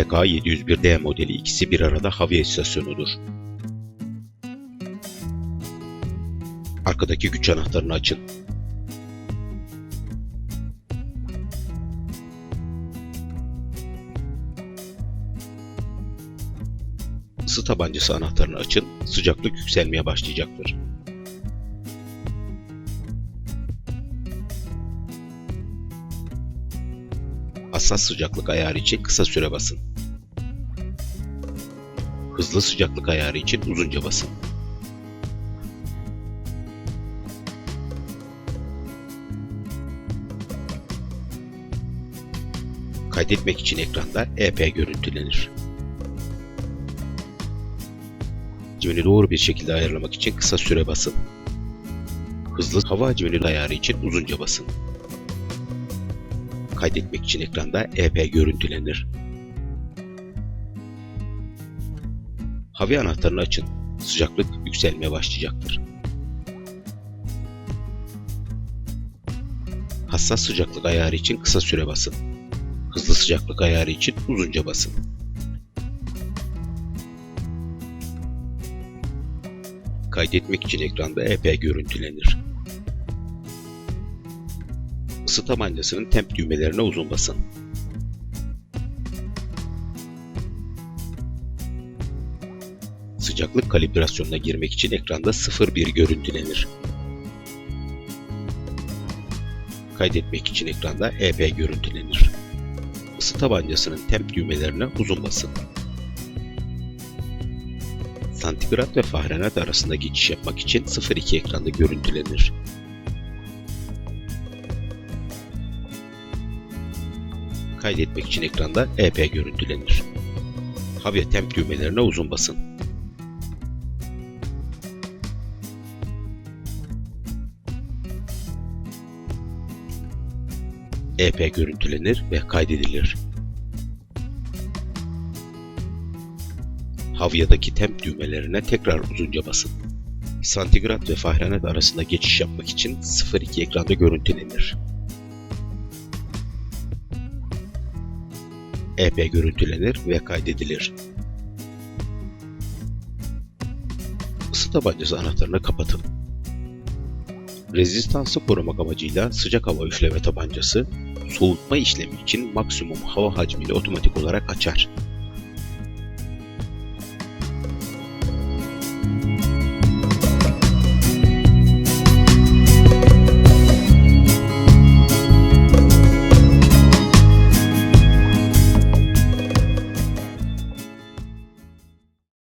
MK701D modeli ikisi bir arada hava istasyonudur. Arkadaki güç anahtarını açın. Isı tabancası anahtarını açın, sıcaklık yükselmeye başlayacaktır. Hassas sıcaklık ayarı için kısa süre basın. Hızlı sıcaklık ayarı için uzunca basın. Kaydetmek için ekranda EP görüntülenir. Hacmini doğru bir şekilde ayarlamak için kısa süre basın. Hızlı hava hacminin ayarı için uzunca basın. Kaydetmek için ekranda EP görüntülenir. Hava anahtarını açın. Sıcaklık yükselmeye başlayacaktır. Hassas sıcaklık ayarı için kısa süre basın. Hızlı sıcaklık ayarı için uzunca basın. Kaydetmek için ekranda EP görüntülenir. Isı tabancasının temp düğmelerine uzun basın. Sıcaklık kalibrasyonuna girmek için ekranda 01 görüntülenir. Kaydetmek için ekranda EP görüntülenir. Isı tabancasının temp düğmelerine uzun basın. Santigrat ve Fahrenheit arasında geçiş yapmak için 02 ekranda görüntülenir. Kaydetmek için ekranda EP görüntülenir. Hava temp düğmelerine uzun basın. EP görüntülenir ve kaydedilir. Havyadaki temp düğmelerine tekrar uzunca basın. Santigrat ve Fahrenheit arasında geçiş yapmak için 02 ekranda görüntülenir. EP görüntülenir ve kaydedilir. Isı tabancası anahtarını kapatın. Rezistansı korumak amacıyla sıcak hava üfleme tabancası soğutma işlemi için maksimum hava hacmini otomatik olarak açar.